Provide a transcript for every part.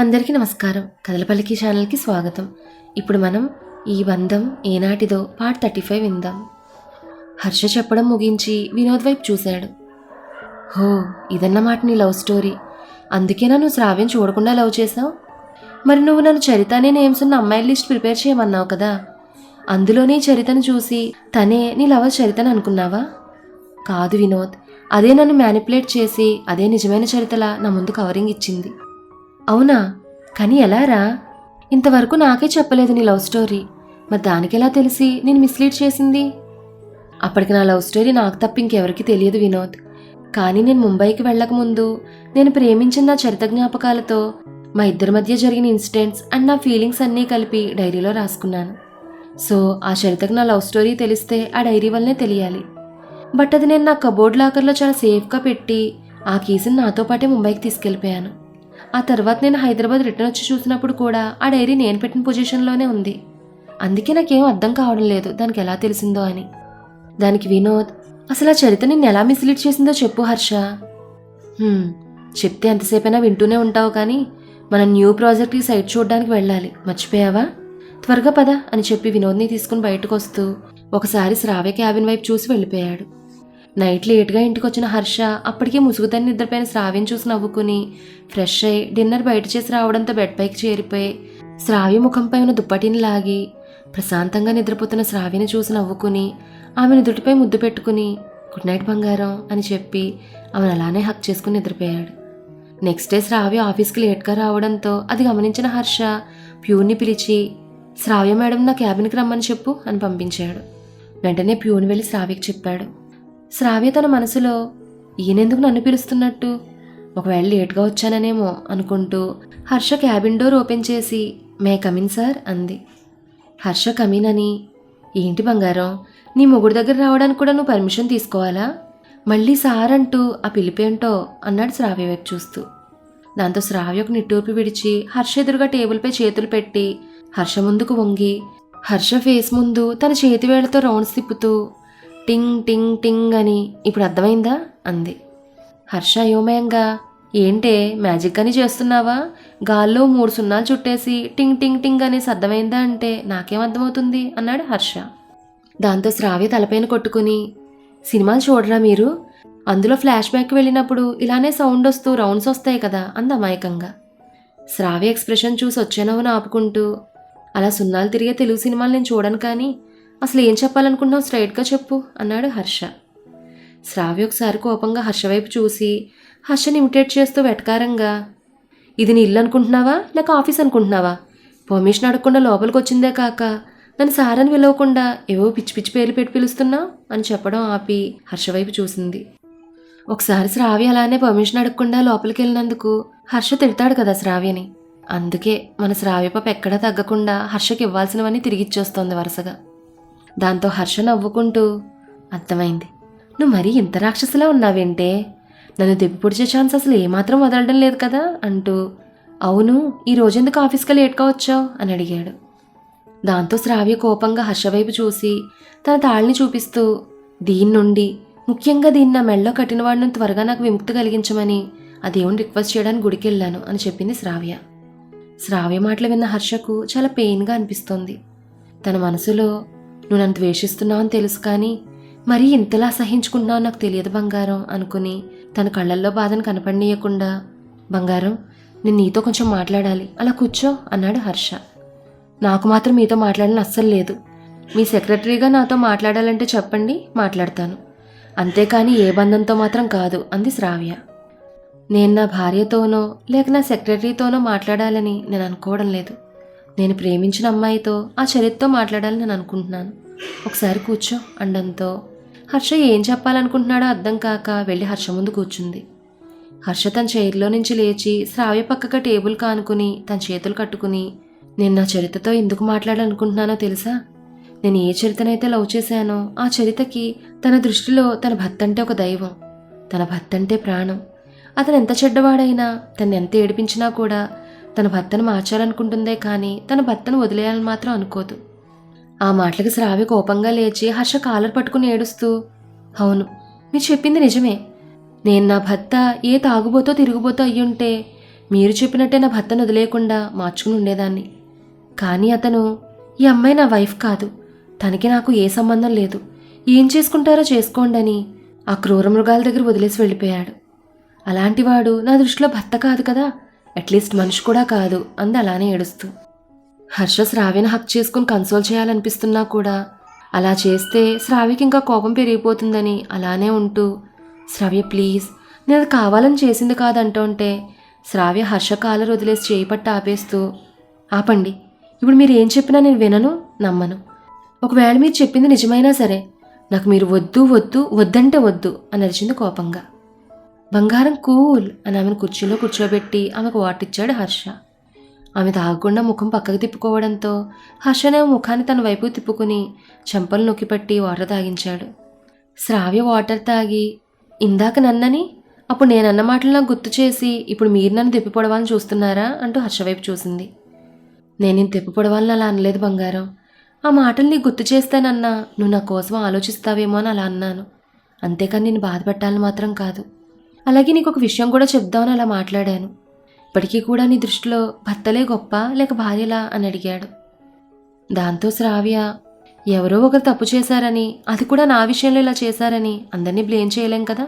అందరికీ నమస్కారం. కథలపల్లికి ఛానల్కి స్వాగతం. ఇప్పుడు మనం ఈ బంధం ఏనాటిదో పార్ట్ థర్టీ ఫైవ్ విందాం. హర్ష చెప్పడం ముగించి వినోద్ వైపు చూశాడు. హో ఇదన్నమాట నీ లవ్ స్టోరీ. అందుకేనా నువ్వు శ్రావ్యం చూడకుండా లవ్ చేసావు మరి నువ్వు నన్ను చరిత అనే నేమ్స్ ఉన్న అమ్మాయిల లిస్ట్ ప్రిపేర్ చేయమన్నావు కదా? అందులోనే చరితను చూసి తనే నీ లవర్ చరితను అనుకున్నావా? కాదు వినోద్ అదే నన్ను మ్యానిపులేట్ చేసి అదే నిజమైన చరితలా నా ముందు కవరింగ్ ఇచ్చింది. అవునా? కానీ ఎలారా ఇంతవరకు నాకే చెప్పలేదు నీ లవ్ స్టోరీ. మరి దానికెలా తెలిసి నేను మిస్లీడ్ చేసింది? అప్పటికి నా లవ్ స్టోరీ నాకు తప్ప ఇంకెవరికి తెలియదు వినోద్. కానీ నేను ముంబైకి వెళ్ళకముందు నేను ప్రేమించిన నా చరిత జ్ఞాపకాలతో మా ఇద్దరి మధ్య జరిగిన ఇన్సిడెంట్స్ అండ్ నా ఫీలింగ్స్ అన్నీ కలిపి డైరీలో రాసుకున్నాను. సో ఆ చరితకు నా లవ్ స్టోరీ తెలిస్తే ఆ డైరీ వల్లనే తెలియాలి. బట్ అది నేను నా కబోర్డ్ లాకర్లో చాలా సేఫ్గా పెట్టి ఆ కేసుని నాతో పాటే ముంబైకి తీసుకెళ్ళిపోయాను. ఆ తర్వాత నేను హైదరాబాద్ రిటర్న్ వచ్చి చూసినప్పుడు కూడా ఆ డైరీ నేను పెట్టిన పొజిషన్లోనే ఉంది. అందుకే నాకేం అర్థం కావడం లేదు దానికి ఎలా తెలిసిందో అని. దానికి వినోద్ అసలు ఆ చరిత్ర నిన్ను ఎలా మిస్లీడ్ చేసిందో చెప్పు హర్ష. చెప్తే ఎంతసేపైనా వింటూనే ఉంటావు కానీ మన న్యూ ప్రాజెక్ట్కి సైట్ చూడడానికి వెళ్ళాలి. మర్చిపోయావా? త్వరగా పద అని చెప్పి వినోద్ని తీసుకుని బయటకు వస్తూ ఒకసారి శ్రావ్య క్యాబిన్ వైపు చూసి వెళ్ళిపోయాడు. నైట్ లేట్గా ఇంటికి వచ్చిన హర్ష అప్పటికే ముసుగుతని నిద్రపోయిన శ్రావ్యం చూసి నవ్వుకుని ఫ్రెష్ అయి డిన్నర్ బయట చేసి రావడంతో బెడ్ పైకి చేరిపోయి శ్రావ్య ముఖంపై ఉన్న దుప్పటిని లాగి ప్రశాంతంగా నిద్రపోతున్న శ్రావ్యని చూసి నవ్వుకుని ఆమె నుదుటిపై ముద్దు పెట్టుకుని గుడ్ నైట్ బంగారం అని చెప్పి ఆమెను అలానే హక్ చేసుకుని నిద్రపోయాడు. నెక్స్ట్ డే శ్రావ్య ఆఫీస్కి లేట్గా రావడంతో అది గమనించిన హర్ష ప్యూర్ని పిలిచి శ్రావ్య మేడం నా క్యాబిన్కి రమ్మని చెప్పు అని పంపించాడు. వెంటనే ప్యూన్ వెళ్ళి శ్రావ్యకి చెప్పాడు. శ్రావ్య తన మనసులో ఈయనెందుకు నన్ను పిలుస్తున్నట్టు? ఒకవేళ లేట్గా వచ్చాననేమో అనుకుంటూ హర్ష క్యాబిన్ డోర్ ఓపెన్ చేసి మే కమిన్ సార్ అంది. హర్ష కమిన్ అని. ఏంటి బంగారం నీ మొగుడు దగ్గర రావడానికి కూడా నువ్వు పర్మిషన్ తీసుకోవాలా? మళ్ళీ సార్ అంటూ ఆ పిలిపేంటో అన్నాడు శ్రావ్య వైపు చూస్తూ. దాంతో శ్రావ్య ఒక నిట్టూర్పు విడిచి హర్ష ఎదురుగా టేబుల్పై చేతులు పెట్టి హర్ష ముందుకు వంగి హర్ష ఫేస్ ముందు తన చేతివేళ్ళతో రౌండ్స్ తిప్పుతూ టింగ్ టింగ్ టింగ్ అని ఇప్పుడు అర్థమైందా? అంది. హర్ష అయోమయంగా ఏంటే మ్యాజిక్ అని చేస్తున్నావా? గాల్లో మూడు సున్నాలు చుట్టేసి టింగ్ టింగ్ టింగ్ అనేసి అర్థమైందా అంటే నాకేం అర్థమవుతుంది? అన్నాడు హర్ష. దాంతో శ్రావ్య తలపైన కొట్టుకుని సినిమాలు చూడరా మీరు? అందులో ఫ్లాష్ బ్యాక్ వెళ్ళినప్పుడు ఇలానే సౌండ్ వస్తూ రౌండ్స్ వస్తాయి కదా అంది అమాయకంగా. శ్రావ్య ఎక్స్ప్రెషన్ చూసి వచ్చేనవ్వును ఆపుకుంటూ అలా సున్నాలు తిరిగే తెలుగు సినిమాలు నేను చూడను కానీ అసలు ఏం చెప్పాలనుకుంటున్నావు? స్ట్రైట్గా చెప్పు అన్నాడు హర్ష. శ్రావ్య ఒకసారి కోపంగా హర్ష వైపు చూసి హర్షని ఇమిటేట్ చేస్తూ వెటకారంగా ఇది నీ ఇల్లు అనుకుంటున్నావా? లేక ఆఫీస్ అనుకుంటున్నావా? పర్మిషన్ అడగకుండా లోపలికి వచ్చిందే కాక నన్ను సారని పిలవకుండా ఏవో పిచ్చి పిచ్చి పేర్లు పెట్టి పిలుస్తున్నావు? అని చెప్పడం ఆపి హర్ష వైపు చూసింది. ఒకసారి శ్రావ్య అలానే పర్మిషన్ అడగకుండా లోపలికి వెళ్ళినందుకు హర్ష తిడతాడు కదా శ్రావ్యని. అందుకే మన శ్రావ్య పాప ఎక్కడా తగ్గకుండా హర్షకి ఇవ్వాల్సినవన్నీ తిరిగిచ్చేస్తోంది వరుసగా. దాంతో హర్ష నవ్వుకుంటూ అర్థమైంది. నువ్వు మరీ ఇంత రాక్షసులా ఉన్నావేంటే? నన్ను దెబ్బ పొడిచే ఛాన్స్ అసలు ఏమాత్రం వదలడం లేదు కదా? అంటూ అవును ఈ రోజెందుకు ఆఫీస్కి లేట్గా వచ్చావు? అని అడిగాడు. దాంతో శ్రావ్య కోపంగా హర్ష వైపు చూసి తన తాళ్ళని చూపిస్తూ దీని నుండి ముఖ్యంగా దీన్ని నా మెళ్ళలో కట్టినవాడిని త్వరగా నాకు విముక్తి కలిగించమని ఆ దేవుని రిక్వెస్ట్ చేయడానికి గుడికి వెళ్ళాను అని చెప్పింది శ్రావ్య. శ్రావ్య మాటలు విన్న హర్షకు చాలా పెయిన్గా అనిపిస్తోంది. తన మనసులో నువ్వు నన్ను ద్వేషిస్తున్నావు అని తెలుసు కానీ మరీ ఇంతలా సహించుకుంటున్నావు నాకు తెలియదు బంగారం అనుకుని తన కళ్ళల్లో బాధను కనపడనీయకుండా బంగారం నేను నీతో కొంచెం మాట్లాడాలి. అలా కూర్చో అన్నాడు హర్ష. నాకు మాత్రం మీతో మాట్లాడాలని అస్సలు లేదు. మీ సెక్రటరీగా నాతో మాట్లాడాలంటే చెప్పండి మాట్లాడతాను. అంతేకాని ఏ బంధంతో మాత్రం కాదు అంది శ్రావ్య. నేను నా భార్యతోనో లేక నా సెక్రటరీతోనో మాట్లాడాలని నేను అనుకోవడం లేదు. నేను ప్రేమించిన అమ్మాయితో ఆ చరిత్రతో మాట్లాడాలని నేను అనుకుంటున్నాను. ఒకసారి కూర్చో అండంతో. హర్ష ఏం చెప్పాలనుకుంటున్నాడో అర్థం కాక వెళ్ళి హర్ష ముందు కూర్చుంది. హర్ష తన చైర్లో నుంచి లేచి శ్రావ్య పక్కగా టేబుల్ కానుకుని తన చేతులు కట్టుకుని నేను నా చరితతో ఎందుకు మాట్లాడాలనుకుంటున్నానో తెలుసా? నేను ఏ చరితనైతే లవ్ చేశానో ఆ చరితకి తన దృష్టిలో తన భర్త అంటే ఒక దైవం. తన భర్త అంటే ప్రాణం. అతను ఎంత చెడ్డవాడైనా తను ఎంత ఏడిపించినా కూడా తన భర్తను మార్చాలనుకుంటుందే కానీ తన భర్తను వదిలేయాలని మాత్రం అనుకోదు. ఆ మాటలకి శ్రావ్య కోపంగా లేచి హర్ష కాలర్ పట్టుకుని ఏడుస్తూ అవును మీరు చెప్పింది నిజమే. నేను నా భర్త ఏ తాగుబోతో తిరుగుబోతో అయ్యుంటే మీరు చెప్పినట్టే నా భర్తను వదిలేయకుండా మార్చుకుని ఉండేదాన్ని. కానీ అతను ఈ అమ్మాయి నా వైఫ్ కాదు. తనకి నాకు ఏ సంబంధం లేదు. ఏం చేసుకుంటారో చేసుకోండి అని ఆ క్రూర మృగాల దగ్గర వదిలేసి వెళ్ళిపోయాడు. అలాంటివాడు నా దృష్టిలో భర్త కాదు కదా. అట్లీస్ట్ మనిషి కూడా కాదు అంది అలానే ఏడుస్తూ. హర్ష శ్రావ్యను హక్ చేసుకుని కన్సోల్ చేయాలనిపిస్తున్నా కూడా. అలా చేస్తే శ్రావ్యకి ఇంకా కోపం పెరిగిపోతుందని అలానే ఉంటూ శ్రావ్య ప్లీజ్ నేను అది కావాలని చేసింది కాదంటుంటే శ్రావ్య హర్ష కాలర్ వదిలేసి చేయి పట్టి ఆపేస్తూ ఆపండి ఇప్పుడు మీరు ఏం చెప్పినా నేను వినను నమ్మను. ఒకవేళ మీరు చెప్పింది నిజమైనా సరే నాకు మీరు వద్దు వద్దు వద్దంటే వద్దు అని అరిచింది కోపంగా. బంగారం కూల్ అని ఆమెను కుర్చీలో కూర్చోబెట్టి ఆమెకు వాటిచ్చాడు హర్ష. ఆమె తాగకుండా ముఖం పక్కకు తిప్పుకోవడంతో హర్షనే ముఖాన్ని తన వైపు తిప్పుకుని చెంపలు నొక్కిపట్టి వాటర్ తాగించాడు. శ్రావ్య వాటర్ తాగి ఇందాక నన్నని? అప్పుడు నేనన్న మాటలు నాకు గుర్తు చేసి ఇప్పుడు మీరు నన్ను తిప్పిపొడవాలని చూస్తున్నారా? అంటూ హర్ష వైపు చూసింది. నేను నేను తిప్పిపొడవాలని అలా అనలేదు బంగారం. ఆ మాటలు నీకు గుర్తు చేస్తానన్నా నువ్వు నా కోసం ఆలోచిస్తావేమో అని అలా అన్నాను. అంతేకాని నేను బాధపెట్టాలని మాత్రం కాదు. అలాగే నీకు ఒక విషయం కూడా చెప్దామని అలా మాట్లాడాను. ఇప్పటికీ కూడా నీ దృష్టిలో భర్తలే గొప్ప లేక భార్యలా అని అడిగాడు. దాంతో శ్రావ్య ఎవరో ఒకరు తప్పు చేశారని అది కూడా నా విషయంలో ఇలా చేశారని అందరినీ బ్లేమ్ చేయలేం కదా?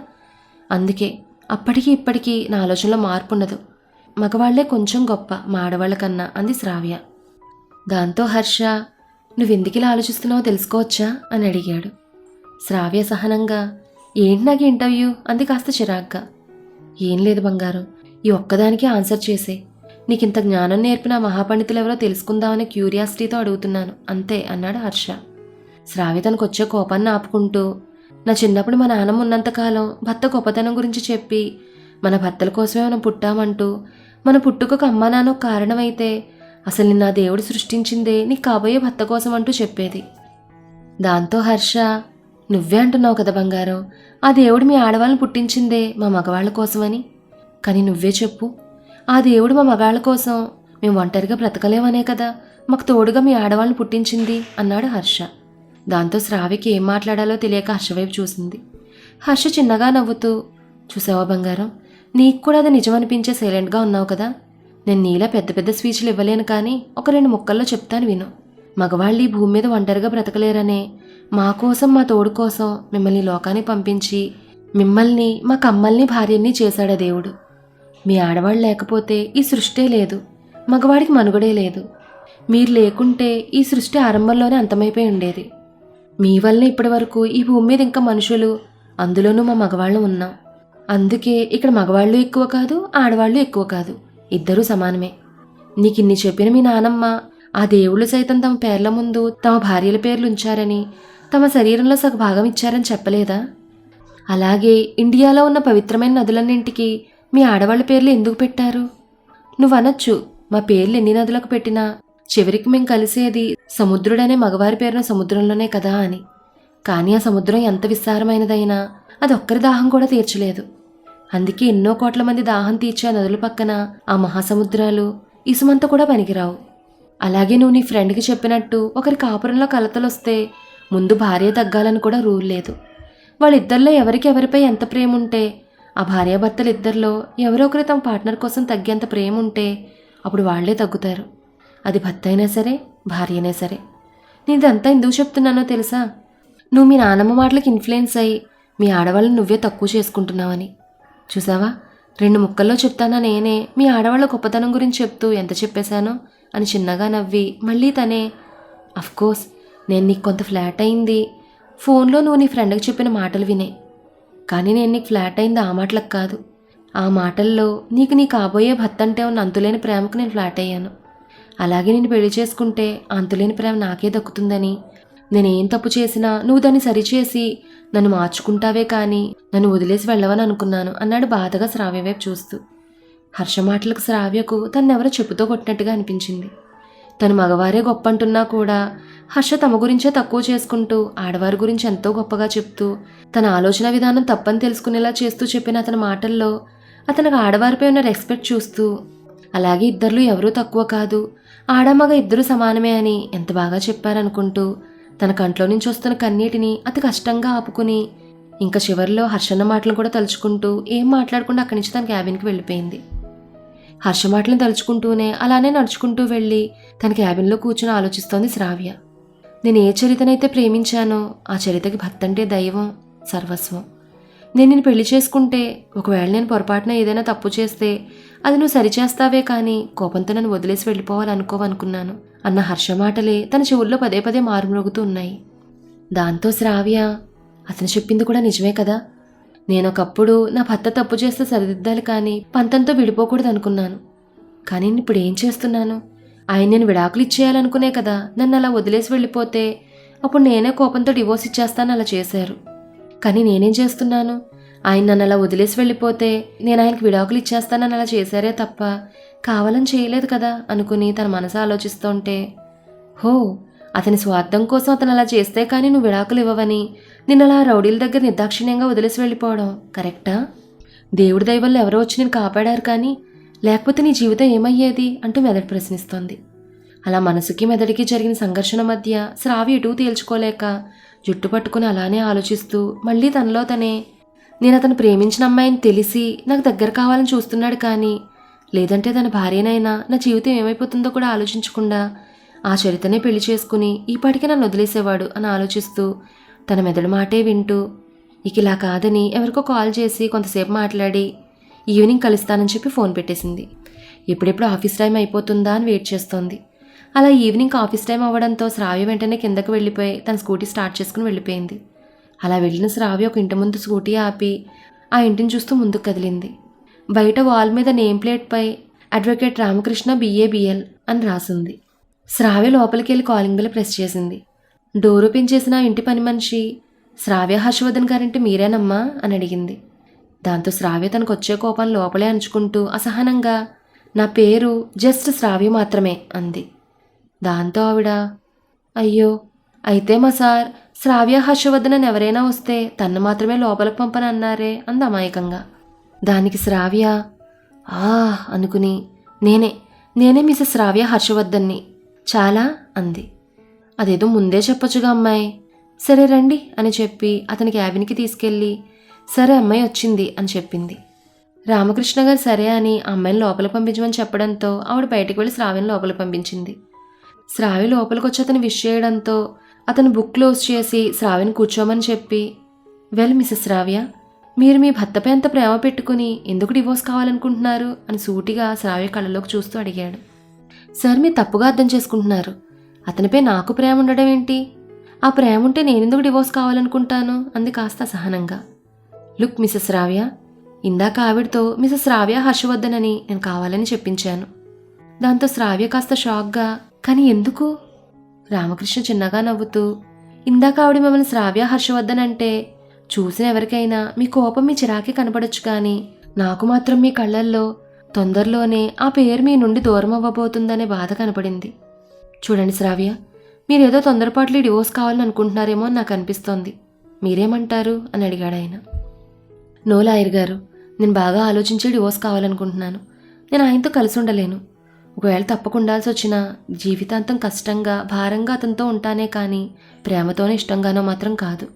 అందుకే అప్పటికి ఇప్పటికీ నా ఆలోచనలో మార్పు ఉండదు మగవాళ్ళే కొంచెం గొప్ప మా ఆడవాళ్ళ కన్నా అంది శ్రావ్య. దాంతో హర్ష నువ్వెందుకు ఇలా ఆలోచిస్తున్నావో తెలుసుకోవచ్చా? అని అడిగాడు. శ్రావ్య సహనంగా ఏంటి నాకు ఇంటర్వ్యూ? అంది కాస్త చిరాగ్గా. ఏం లేదు బంగారం. ఈ ఒక్కదానికి ఆన్సర్ చేసే నీకింత జ్ఞానం నేర్పిన మహాపండితులెవరో మహాపండితులు ఎవరో తెలుసుకుందామనే క్యూరియాసిటీతో అడుగుతున్నాను. అంతే అన్నాడు హర్ష. శ్రావ్య వచ్చే కోపాన్ని ఆపుకుంటూ నా చిన్నప్పుడు మా నాన్నమ్మ ఉన్నంతకాలం భర్త గొప్పతనం గురించి చెప్పి మన భర్తల కోసమే మనం పుట్టామంటూ మన పుట్టుకకు అమ్మా నాన్న కారణమైతే అసలు నిన్న ఆ దేవుడు సృష్టించిందే నీకు కాబోయే భర్త కోసం అంటూ చెప్పేది. దాంతో హర్ష నువ్వే అంటున్నావు కదా బంగారం ఆ దేవుడు మీ ఆడవాళ్ళని పుట్టించిందే మా మగవాళ్ళ కోసమని. కానీ నువ్వే చెప్పు. ఆ దేవుడు మా మగాళ్ళ కోసం మేము ఒంటరిగా బ్రతకలేమనే కదా. మాకు తోడుగా మీ ఆడవాళ్ళని పుట్టించింది అన్నాడు హర్ష. దాంతో శ్రావికి ఏం మాట్లాడాలో తెలియక హర్ష వైపు చూసింది. హర్ష చిన్నగా నవ్వుతూ చూసావా బంగారం? నీకు కూడా అది నిజమనిపించే సైలెంట్గా ఉన్నావు కదా. నేను నీలా పెద్ద పెద్ద స్పీచ్లు ఇవ్వలేను కానీ ఒక రెండు ముక్కల్లో చెప్తాను విను. మగవాళ్ళు ఈ భూమి మీద ఒంటరిగా బ్రతకలేరనే మా కోసం మా తోడు కోసం మిమ్మల్ని లోకానికి పంపించి మిమ్మల్ని మా కమ్మల్ని భార్యని చేశాడా దేవుడు. మీ ఆడవాళ్ళు లేకపోతే ఈ సృష్టే లేదు. మగవాడికి మనుగడే లేదు. మీరు లేకుంటే ఈ సృష్టి ఆరంభంలోనే అంతమైపోయి ఉండేది. మీ వల్లనే ఇప్పటి వరకు ఈ భూమి మీద ఇంకా మనుషులు అందులోనూ మా మగవాళ్ళు ఉన్నాం. అందుకే ఇక్కడ మగవాళ్ళు ఎక్కువ కాదు ఆడవాళ్ళు ఎక్కువ కాదు. ఇద్దరూ సమానమే. నీకు ఇన్ని చెప్పిన మీ నానమ్మ ఆ దేవుళ్ళు సైతం తమ పేర్ల ముందు తమ భార్యల పేర్లు ఉంచారని తమ శరీరంలో సగ భాగం ఇచ్చారని చెప్పలేదా? అలాగే ఇండియాలో ఉన్న పవిత్రమైన నదులన్నింటికి మీ ఆడవాళ్ళ పేర్లు ఎందుకు పెట్టారు? నువ్వు అనొచ్చు మా పేర్లు ఎన్ని నదులకు పెట్టినా? చివరికి మేము కలిసేది సముద్రుడనే మగవారి పేరున సముద్రంలోనే కదా అని. కానీ ఆ సముద్రం ఎంత విస్తారమైనదైనా అది ఒక్కరి దాహం కూడా తీర్చలేదు. అందుకే ఎన్నో కోట్ల మంది దాహం తీర్చే ఆ నదుల పక్కన ఆ మహాసముద్రాలు ఇసుమంతా కూడా పనికిరావు. అలాగే నువ్వు నీ ఫ్రెండ్కి చెప్పినట్టు ఒకరి కాపురంలో కలతలొస్తే ముందు భార్య తగ్గాలని కూడా రూల్ లేదు. వాళ్ళిద్దరిలో ఎవరికి ఎవరిపై ఎంత ప్రేమ ఉంటే ఆ భార్యాభర్తలు ఇద్దరిలో ఎవరో ఒకరు తమ పార్ట్నర్ కోసం తగ్గేంత ప్రేమ ఉంటే అప్పుడు వాళ్ళే తగ్గుతారు. అది భర్త అయినా సరే భార్య అయినా సరే. నేను ఇదంతా ఎందుకు చెప్తున్నానో తెలుసా? నువ్వు మీ నానమ్మ మాటలకు ఇన్ఫ్లుయెన్స్ అయ్యి మీ ఆడవాళ్ళని నువ్వే తక్కువ చేసుకుంటున్నావని. చూసావా? రెండు ముక్కల్లో చెప్తానా నేనే మీ ఆడవాళ్ళ గొప్పతనం గురించి చెప్తూ ఎంత చెప్పేశానో అని చిన్నగా నవ్వి మళ్ళీ తనే అఫ్కోర్స్ నేను నీకు కొంత ఫ్లాట్ అయింది. ఫోన్లో నువ్వు నీ ఫ్రెండ్కి చెప్పిన మాటలు వినే. కానీ నేను నీకు ఫ్లాట్ అయింది ఆ మాటలకు కాదు. ఆ మాటల్లో నీకు నీ కాబోయే భర్త అంటే ఉన్న అంతులేని ప్రేమకు నేను ఫ్లాట్ అయ్యాను. అలాగే నేను పెళ్ళి చేసుకుంటే అంతులేని ప్రేమ నాకే దక్కుతుందని. నేనేం తప్పు చేసినా నువ్వు దాన్ని సరిచేసి నన్ను మార్చుకుంటావే కానీ నన్ను వదిలేసి వెళ్ళవని అనుకున్నాను అన్నాడు బాధగా శ్రావ్య వైపు చూస్తూ. హర్ష మాటలకు శ్రావ్యకు తన్నెవరో చెప్పుతో కొట్టినట్టుగా అనిపించింది. తను మగవారే గొప్ప అంటున్నా కూడా హర్ష తమ గురించే తక్కువ చేసుకుంటూ ఆడవారి గురించి ఎంతో గొప్పగా చెప్తూ తన ఆలోచన విధానం తప్పని తెలుసుకునేలా చేస్తూ చెప్పిన అతని మాటల్లో అతనికి ఆడవారిపై ఉన్న రెస్పెక్ట్ చూస్తూ అలాగే ఇద్దర్లు ఎవరూ తక్కువ కాదు ఆడమగ ఇద్దరు సమానమే అని ఎంత బాగా చెప్పారనుకుంటూ తన కంట్లో నుంచి వస్తున్న కన్నీటిని అతి కష్టంగా ఆపుకుని ఇంకా చివరిలో హర్షన్న మాటలు కూడా తలుచుకుంటూ ఏం మాట్లాడకుండా అక్కడి నుంచి తన క్యాబిన్కి వెళ్ళిపోయింది. హర్ష మాటలను తలుచుకుంటూనే అలానే నడుచుకుంటూ వెళ్ళి తన క్యాబిన్లో కూర్చుని ఆలోచిస్తోంది శ్రావ్య. నేను ఏ చరితనైతే ప్రేమించానో ఆ చరితకి భర్త అంటే దైవం సర్వస్వం. నేను నేను పెళ్ళి చేసుకుంటే ఒకవేళ నేను పొరపాటున ఏదైనా తప్పు చేస్తే అది నువ్వు సరిచేస్తావే కానీ కోపంతో నన్ను వదిలేసి వెళ్ళిపోవాలనుకోవనుకున్నాను అన్న హర్ష మాటలే తన చెవుల్లో పదే పదే మారుమ్రోగుతూ ఉన్నాయి. దాంతో శ్రావ్య అతను చెప్పింది కూడా నిజమే కదా. నేను ఒకప్పుడు నా భర్త తప్పు చేస్తే సరిదిద్దాలి కానీ పంతంతో విడిపోకూడదు అనుకున్నాను కానీ నేను ఇప్పుడు ఏం చేస్తున్నాను? ఆయన నేను విడాకులు ఇచ్చేయాలనుకునే కదా. నన్ను అలా వదిలేసి వెళ్ళిపోతే అప్పుడు నేనే కోపంతో డివోర్స్ ఇచ్చేస్తాను అలా చేశారు. కానీ నేనేం చేస్తున్నాను? ఆయన నన్ను అలా వదిలేసి వెళ్ళిపోతే నేను ఆయనకి విడాకులు ఇచ్చేస్తానని అలా చేశారే తప్ప కావాలని చేయలేదు కదా అనుకుని తన మనసు ఆలోచిస్తుంటే హో అతని స్వార్థం కోసం అతను అలా చేస్తే కానీ నువ్వు విడాకులు ఇవ్వవని నిన్న అలా రౌడీల దగ్గర నిర్దాక్షిణ్యంగా వదిలేసి వెళ్ళిపోవడం కరెక్టా? దేవుడి దయవల్ల ఎవరో వచ్చి నేను కాపాడారు కానీ లేకపోతే నీ జీవితం ఏమయ్యేది అంటూ మెదడు ప్రశ్నిస్తోంది. అలా మనసుకి మెదడికి జరిగిన సంఘర్షణ మధ్య శ్రావి ఎటూ తేల్చుకోలేక జుట్టు పట్టుకుని అలానే ఆలోచిస్తూ మళ్ళీ తనలో తనే నేను అతను ప్రేమించిన అమ్మాయిని తెలిసి నాకు దగ్గర కావాలని చూస్తున్నాడు కానీ లేదంటే తన భార్యనైనా నా జీవితం ఏమైపోతుందో కూడా ఆలోచించకుండా ఆ చరితనే పెళ్ళి చేసుకుని ఈపాటికి నన్ను వదిలేసేవాడు అని ఆలోచిస్తూ తన మెదడు మాటే వింటూ ఇక ఇలా కాదని ఎవరికో కాల్ చేసి కొంతసేపు మాట్లాడి ఈవినింగ్ కలుస్తానని చెప్పి ఫోన్ పెట్టేసింది. ఎప్పుడెప్పుడు ఆఫీస్ టైం అయిపోతుందా అని వెయిట్ చేస్తోంది. అలా ఈవినింగ్ ఆఫీస్ టైం అవ్వడంతో శ్రావ్య వెంటనే కిందకు వెళ్ళిపోయి తన స్కూటీ స్టార్ట్ చేసుకుని వెళ్ళిపోయింది. అలా వెళ్ళిన శ్రావ్య ఒక ఇంటి ముందు స్కూటీ ఆపి ఆ ఇంటిని చూస్తూ ముందుకు కదిలింది. బయట వాల్ మీద నేమ్ ప్లేట్పై అడ్వకేట్ రామకృష్ణ బీఏబీఎల్ అని రాసింది. శ్రావ్య లోపలికి వెళ్ళి కాలింగ్ ప్రెస్ చేసింది. డోర్ ఓపెన్ చేసిన ఇంటి పని మనిషి శ్రావ్య హర్షవర్ధన్ గారింటి మీరేనమ్మా అని అడిగింది. దాంతో శ్రావ్య తనకు వచ్చే కోపం లోపలే అంచుకుంటూ అసహనంగా నా పేరు జస్ట్ శ్రావ్య మాత్రమే అంది. దాంతో ఆవిడ అయ్యో అయితే మా సార్ శ్రావ్య హర్షవర్ధన్ ఎవరైనా వస్తే తన్ను మాత్రమే లోపలికి పంపనన్నారే అంది అమాయకంగా. దానికి శ్రావ్య ఆ అనుకుని నేనే నేనే మిసెస్ శ్రావ్య హర్షవర్ధన్ని. చాలా అంది. అదేదో ముందే చెప్పొచ్చుగా అమ్మాయి. సరే రండి అని చెప్పి అతని క్యాబిన్కి తీసుకెళ్ళి సరే అమ్మాయి వచ్చింది అని చెప్పింది. రామకృష్ణ గారు సరే అని అమ్మాయిని లోపల పంపించమని చెప్పడంతో ఆవిడ బయటికి వెళ్ళి శ్రావ్యని లోపలికి పంపించింది. శ్రావ్య లోపలికి వచ్చి అతను విష్ చేయడంతో అతను బుక్ క్లోజ్ చేసి శ్రావ్యని కూర్చోమని చెప్పి వెల్ మిసెస్ శ్రావ్య మీరు మీ భర్తపై అంత ప్రేమ పెట్టుకుని ఎందుకు డివోర్స్ కావాలనుకుంటున్నారు? అని సూటిగా శ్రావ్య కళ్ళలోకి చూస్తూ అడిగాడు. సార్ మీరు తప్పుగా అర్థం చేసుకుంటున్నారు. అతనిపై నాకు ప్రేమ ఉండడం ఏంటి? ఆ ప్రేమ ఉంటే నేనెందుకు డివోర్స్ కావాలనుకుంటాను? అంది కాస్త సహనంగా. లుక్ మిసెస్ రావ్య ఇందాక ఆవిడతో మిసెస్ రావ్య హర్షవర్ధనని నేను కావాలని చెప్పించాను. దాంతో శ్రావ్య కాస్త షాక్గా కానీ ఎందుకు? రామకృష్ణ చిన్నగా నవ్వుతూ ఇందాక ఆవిడ మిమ్మల్ని శ్రావ్య హర్షవర్ధన్ అంటే చూసిన ఎవరికైనా మీ కోపం మీ చిరాకే కనపడొచ్చు కానీ నాకు మాత్రం మీ కళ్ళల్లో తొందరలోనే ఆ పేరు మీ నుండి దూరం అవ్వబోతుందనే బాధ కనపడింది. చూడండి శ్రావ్య మీరేదో తొందరపాట్లు డివోర్స్ కావాలని అనుకుంటున్నారేమో అని నాకు అనిపిస్తోంది. మీరేమంటారు? అని అడిగాడు ఆయన. నో లాయర్ గారు నేను బాగా ఆలోచించి డివోర్స్ కావాలనుకుంటున్నాను. నేను ఆయనతో కలిసి ఉండలేను. ఒకవేళ తప్పకుండాల్సి వచ్చినా జీవితాంతం కష్టంగా భారంగా అతనితో ఉంటానే కానీ ప్రేమతోనే ఇష్టంగానో మాత్రం కాదు.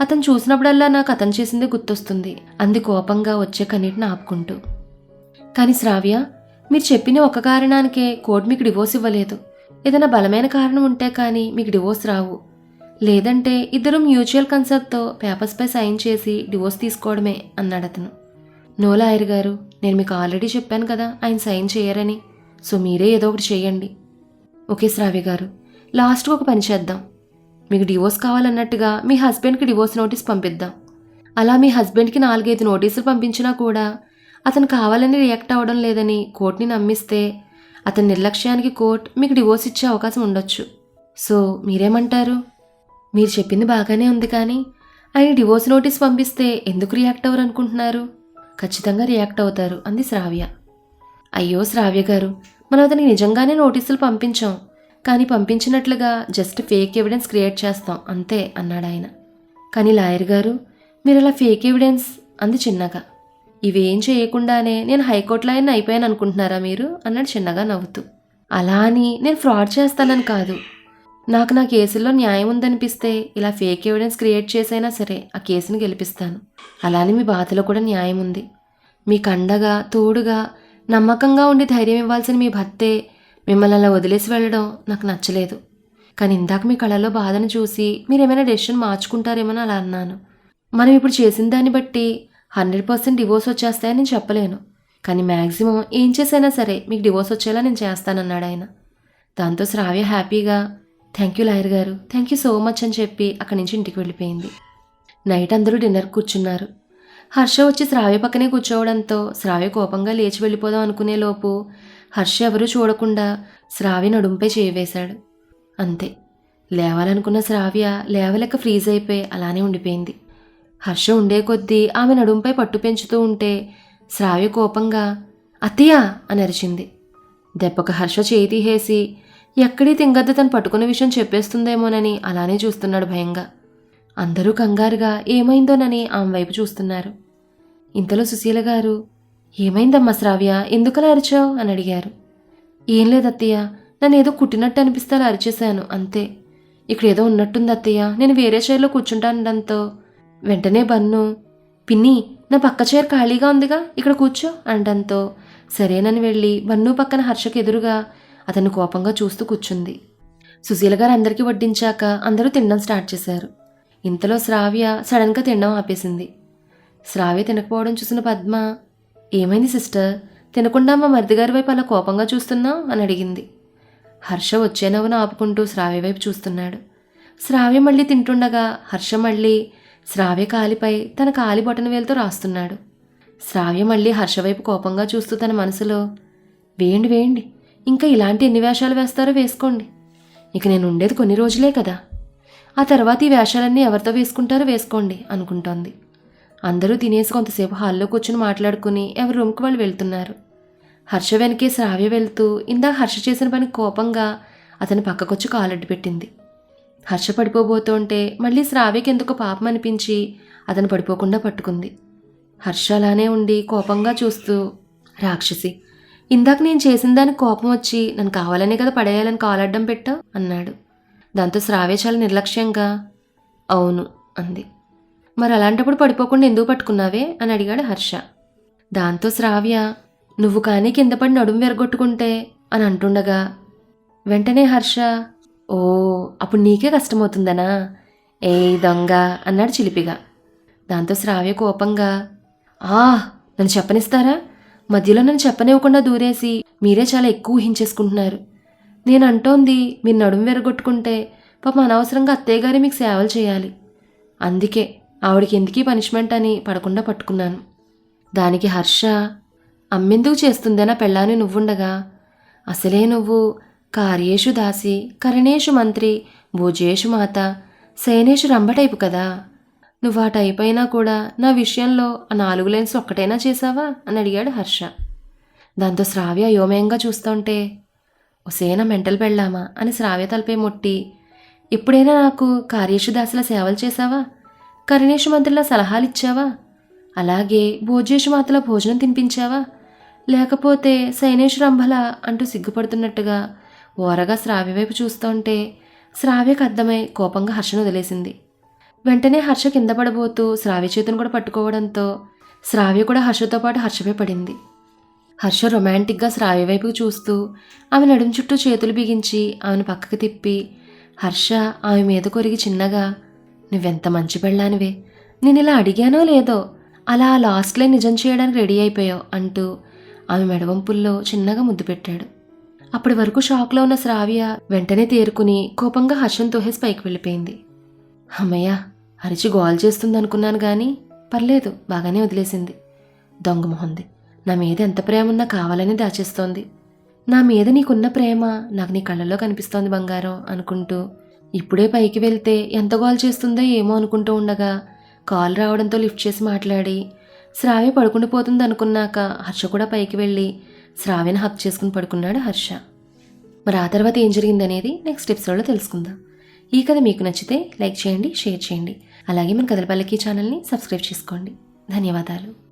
అతను చూసినప్పుడల్లా నాకు అతను చేసిందే గుర్తొస్తుంది. అంది కోపంగా వచ్చే కన్నీటిని ఆపుకుంటూ. కానీ శ్రావ్య మీరు చెప్పిన ఒక కారణానికే కోర్టు మీకు డివోర్స్ ఇవ్వలేదు. ఏదైనా బలమైన కారణం ఉంటే కానీ మీకు డివోర్స్ రావు. లేదంటే ఇద్దరు మ్యూచువల్ కన్సర్ట్తో పేపర్స్పై సైన్ చేసి డివోర్స్ తీసుకోవడమే అన్నాడు అతను. నో లాయర్ గారు నేను మీకు ఆల్రెడీ చెప్పాను కదా ఆయన సైన్ చేయరని. సో మీరే ఏదో ఒకటి చేయండి. ఓకే శ్రావ్య గారు లాస్ట్కి ఒక పని చేద్దాం. మీకు డివోర్స్ కావాలన్నట్టుగా మీ హస్బెండ్కి డివోర్స్ నోటీస్ పంపిద్దాం. అలా మీ హస్బెండ్కి నాలుగైదు నోటీసులు పంపించినా కూడా అతను కావాలని రియాక్ట్ అవ్వడం లేదని కోర్టుని నమ్మిస్తే అతని నిర్లక్ష్యానికి కోర్టు మీకు డివోర్స్ ఇచ్చే అవకాశం ఉండొచ్చు. సో మీరేమంటారు? మీరు చెప్పింది బాగానే ఉంది కానీ ఆయన డివోర్స్ నోటీస్ పంపిస్తే ఎందుకు రియాక్ట్ అవ్వరు అనుకుంటున్నారు? ఖచ్చితంగా రియాక్ట్ అవుతారు అంది శ్రావ్య. అయ్యో శ్రావ్య గారు మనం అతనికి నిజంగానే నోటీసులు పంపించాం. కానీ పంపించినట్లుగా జస్ట్ ఫేక్ ఎవిడెన్స్ క్రియేట్ చేస్తాం అంతే అన్నాడు ఆయన. కానీ లాయర్ గారు మీరు అలా ఫేక్ ఎవిడెన్స్ అంది చిన్నగా. ఇవేం చేయకుండానే నేను హైకోర్టులో ఆయన అయిపోయాను అనుకుంటున్నారా మీరు? అన్నాడు చిన్నగా నవ్వుతూ. అలా అని నేను ఫ్రాడ్ చేస్తానని కాదు. నాకు నా కేసుల్లో న్యాయం ఉందనిపిస్తే ఇలా ఫేక్ ఎవిడెన్స్ క్రియేట్ చేసైనా సరే ఆ కేసుని గెలిపిస్తాను. అలానే మీ బాధలో కూడా న్యాయం ఉంది. మీకు అండగా తోడుగా నమ్మకంగా ఉండి ధైర్యం ఇవ్వాల్సిన మీ భర్తే మిమ్మల్ని అలా వదిలేసి వెళ్ళడం నాకు నచ్చలేదు. కానీ ఇందాక మీ కళలో బాధను చూసి మీరు ఏమైనా డెసిషన్ మార్చుకుంటారేమో అలా అన్నాను. మనం ఇప్పుడు చేసిన దాన్ని బట్టి హండ్రెడ్ పర్సెంట్ డివోర్స్ వచ్చేస్తాయని నేను చెప్పలేను. కానీ మ్యాక్సిమం ఏం చేసైనా సరే మీకు డివోర్స్ వచ్చేలా నేను చేస్తానన్నాడు ఆయన. దాంతో శ్రావ్య హ్యాపీగా థ్యాంక్ యూ లాయర్ గారు. థ్యాంక్ యూ సో మచ్ అని చెప్పి అక్కడి నుంచి ఇంటికి వెళ్ళిపోయింది. నైట్ అందరూ డిన్నర్ కూర్చున్నారు. హర్ష వచ్చి శ్రావ్య పక్కనే కూర్చోవడంతో శ్రావ్య కోపంగా లేచి వెళ్ళిపోదాం అనుకునే లోపు హర్ష ఎవరూ చూడకుండా శ్రావ్య నడుంపై చేయవేశాడు అంతే. లేవాలనుకున్న శ్రావ్య లేవలేక ఫ్రీజ్ అయిపోయి అలానే ఉండిపోయింది. హర్ష ఉండే కొద్దీ ఆమె నడుంపై పట్టు పెంచుతూ ఉంటే శ్రావ్య కోపంగా అత్తయ్య అని అరిచింది. దెబ్బకు హర్ష చేయి తీసేసి ఎక్కడీ తింగద్ద తను పట్టుకున్న విషయం చెప్పేస్తుందేమోనని అలానే చూస్తున్నాడు భయంగా. అందరూ కంగారుగా ఏమైందోనని ఆమె వైపు చూస్తున్నారు. ఇంతలో సుశీల గారు ఏమైందమ్మా శ్రావ్య ఎందుకలా అరిచావు? అని అడిగారు. ఏం లేదు అత్తయ్య నన్ను ఏదో కుట్టినట్టు అనిపిస్తే అలా అరిచేశాను అంతే. ఇక్కడ ఏదో ఉన్నట్టుంది అత్తయ్య నేను వేరే చైర్లో కూర్చుంటానడంతో వెంటనే బన్ను పిన్ని నా పక్క చైర్ ఖాళీగా ఉందిగా ఇక్కడ కూర్చో అనడంతో సరేనని వెళ్ళి బన్ను పక్కన హర్షకు ఎదురుగా అతను కోపంగా చూస్తూ కూర్చుంది. సుశీల గారు అందరికీ వడ్డించాక అందరూ తినడం స్టార్ట్ చేశారు. ఇంతలో శ్రావ్య సడన్గా తినడం ఆపేసింది. శ్రావ్య తినకపోవడం చూసిన పద్మ ఏమైంది సిస్టర్? తినకుండా మా మరిదిగారి వైపు అలా కోపంగా చూస్తున్నావు అని అడిగింది. హర్ష వచ్చే నవ్వును ఆపుకుంటూ శ్రావ్య వైపు చూస్తున్నాడు. శ్రావ్య మళ్ళీ తింటుండగా హర్ష మళ్ళీ శ్రావ్య కాలిపై తన కాలి బొటన వేలతో రాస్తున్నాడు. శ్రావ్య మళ్ళీ హర్ష వైపు కోపంగా చూస్తూ తన మనసులో వేయండి వేయండి. ఇంకా ఇలాంటి ఎన్ని వేషాలు వేస్తారో వేసుకోండి. ఇక నేను ఉండేది కొన్ని రోజులే కదా. ఆ తర్వాత ఈ వేషాలన్నీ ఎవరితో వేసుకుంటారో వేసుకోండి అనుకుంటోంది. అందరూ తినేసి కొంతసేపు హాల్లో కూర్చుని మాట్లాడుకుని ఎవరి రూమ్కి వాళ్ళు వెళ్తున్నారు. హర్ష వెనకే శ్రావ్య వెళ్తూ ఇందాక హర్ష చేసిన పని కోపంగా అతని పక్కకొచ్చి కాలడ్డు పెట్టింది. హర్ష పడిపోబోతుంటే మళ్ళీ శ్రావ్యకి ఎందుకో పాపం అనిపించి అతను పడిపోకుండా పట్టుకుంది. హర్ష అలానే ఉండి కోపంగా చూస్తూ రాక్షసి ఇందాక నేను చేసిన దానికి కోపం వచ్చి నన్ను కావాలనే కదా పడేయాలని కాలడ్డం పెట్టావు అన్నాడు. దాంతో శ్రావ్య చాలా నిర్లక్ష్యంగా? అవును అంది. మరి అలాంటప్పుడు పడిపోకుండా ఎందుకు పట్టుకున్నావే? అని అడిగాడు హర్ష. దాంతో శ్రావ్య నువ్వు కానీ కింద పడి నడుము విరగొట్టుకుంటే? అని అంటుండగా వెంటనే హర్ష ఓ అప్పుడు నీకే కష్టమవుతుందనా? ఏ దొంగ అన్నాడు చిలిపిగా. దాంతో శ్రావ్య కోపంగా ఆ నన్ను చెప్పనిస్తారా? మధ్యలో నన్ను చెప్పనివ్వకుండా దూరేసి మీరే చాలా ఎక్కువ ఊహించేసుకుంటున్నారు. నేను అంటోంది మీరు నడుము విరగొట్టుకుంటే పాపం అనవసరంగా అత్తయ్య గారి మీకు సేవలు చేయాలి. అందుకే ఆవిడకి ఎందుకీ పనిష్మెంట్ అని పడకుండా పట్టుకున్నాను. దానికి హర్ష అమ్మెందుకు చేస్తుందేనా పెళ్ళాని నువ్వుండగా అసలే నువ్వు కార్యేషు దాసి కరణేషు మంత్రి భోజేషు మాత సేనేషు రంభ టైపు కదా? నువ్వు ఆ టైప్ అయినా కూడా నా విషయంలో ఆ నాలుగు లైన్స్ ఒక్కటైనా చేసావా అని అడిగాడు హర్ష. దాంతో శ్రావ్య అయోమయంగా చూస్తుంటే ఒసేనా మెంటల్ పెళ్ళామా? అని శ్రావ్య తలపై ముట్టి ఎప్పుడైనా నాకు కార్యేషుదాసుల సేవలు చేశావా? కరుణేషు మంత్రిలా సలహాలు ఇచ్చావా? అలాగే భోజేషు మాతల భోజనం తినిపించావా? లేకపోతే సైనేష్ రంభల అంటూ సిగ్గుపడుతున్నట్టుగా ఓరగా శ్రావ్య వైపు చూస్తుంటే శ్రావ్యకు అర్థమై కోపంగా హర్షను వదిలేసింది. వెంటనే హర్ష కింద పడబోతూ శ్రావ్య చేతిని కూడా పట్టుకోవడంతో శ్రావ్య కూడా హర్షతో పాటు హర్షపై పడింది. హర్ష రొమాంటిక్గా శ్రావ్య వైపు చూస్తూ ఆమె నడుము చుట్టూ చేతులు బిగించి ఆమెను పక్కకు తిప్పి హర్ష ఆమె మీద కొరిగి చిన్నగా నువ్వెంత మంచి పెళ్ళానివే? నేను ఇలా అడిగానో లేదో? అలా లాస్ట్లో నిజం చేయడానికి రెడీ అయిపోయావు అంటూ ఆమె మెడవంపుల్లో చిన్నగా ముద్దు పెట్టాడు. అప్పటి వరకు షాక్లో ఉన్న శ్రావ్య వెంటనే తేరుకుని కోపంగా హర్షం తోహేసి పైకి వెళ్ళిపోయింది. అమ్మయ్య అరిచి గోల్ చేస్తుంది అనుకున్నాను కానీ పర్లేదు బాగానే వదిలేసింది. దొంగ మొహంది. నా మీద ఎంత ప్రేమ ఉన్నా కావాలని దాచేస్తోంది. నా మీద నీకున్న ప్రేమ నాకు నీ కళ్ళల్లో కనిపిస్తోంది బంగారం అనుకుంటూ ఇప్పుడే పైకి వెళ్తే ఎంత గోల్ చేస్తుందో ఏమో అనుకుంటూ ఉండగా కాల్ రావడంతో లిఫ్ట్ చేసి మాట్లాడి శ్రావ్య పడుకుండిపోతుంది అనుకున్నాక హర్ష కూడా పైకి వెళ్ళి శ్రావ్యను హక్ చేసుకుని పడుకున్నాడు హర్ష. మరి ఆ తర్వాత ఏం జరిగిందనేది నెక్స్ట్ ఎపిసోడ్లో తెలుసుకుందాం. ఈ కథ మీకు నచ్చితే లైక్ చేయండి షేర్ చేయండి. అలాగే మన కథలపల్లకి ఛానల్ని సబ్స్క్రైబ్ చేసుకోండి. ధన్యవాదాలు.